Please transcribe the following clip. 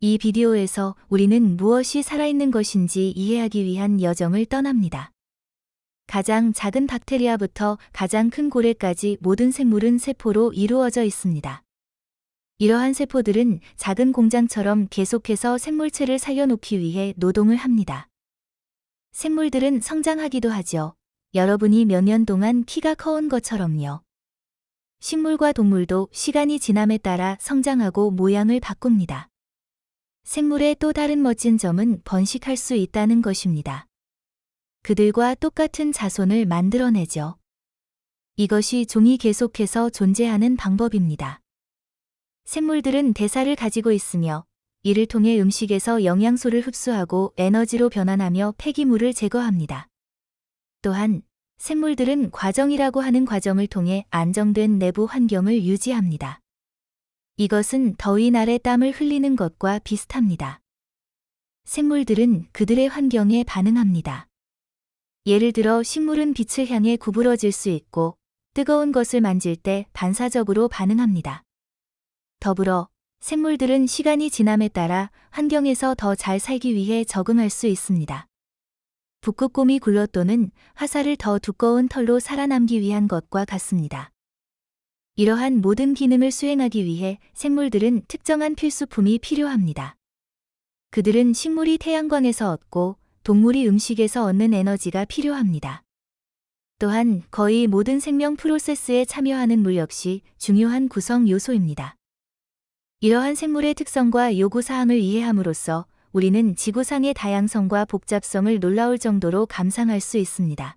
이 비디오에서 우리는 무엇이 살아있는 것인지 이해하기 위한 여정을 떠납니다. 가장 작은 박테리아부터 가장 큰 고래까지 모든 생물은 세포로 이루어져 있습니다. 이러한 세포들은 작은 공장처럼 계속해서 생물체를 살려놓기 위해 노동을 합니다. 생물들은 성장하기도 하죠. 여러분이 몇 년 동안 키가 커온 것처럼요. 식물과 동물도 시간이 지남에 따라 성장하고 모양을 바꿉니다. 생물의 또 다른 멋진 점은 번식할 수 있다는 것입니다. 그들과 똑같은 자손을 만들어내죠. 이것이 종이 계속해서 존재하는 방법입니다. 생물들은 대사를 가지고 있으며 이를 통해 음식에서 영양소를 흡수하고 에너지로 변환하며 폐기물을 제거합니다. 또한 생물들은 과정이라고 하는 과정을 통해 안정된 내부 환경을 유지합니다. 이것은 더위 날에 땀을 흘리는 것과 비슷합니다. 생물들은 그들의 환경에 반응합니다. 예를 들어 식물은 빛을 향해 구부러질 수 있고 뜨거운 것을 만질 때 반사적으로 반응합니다. 더불어 생물들은 시간이 지남에 따라 환경에서 더 잘 살기 위해 적응할 수 있습니다. 북극곰이 굴러또는 화살을 더 두꺼운 털로 살아남기 위한 것과 같습니다. 이러한 모든 기능을 수행하기 위해 생물들은 특정한 필수품이 필요합니다. 그들은 식물이 태양광에서 얻고 동물이 음식에서 얻는 에너지가 필요합니다. 또한 거의 모든 생명 프로세스에 참여하는 물 역시 중요한 구성 요소입니다. 이러한 생물의 특성과 요구사항을 이해함으로써 우리는 지구상의 다양성과 복잡성을 놀라울 정도로 감상할 수 있습니다.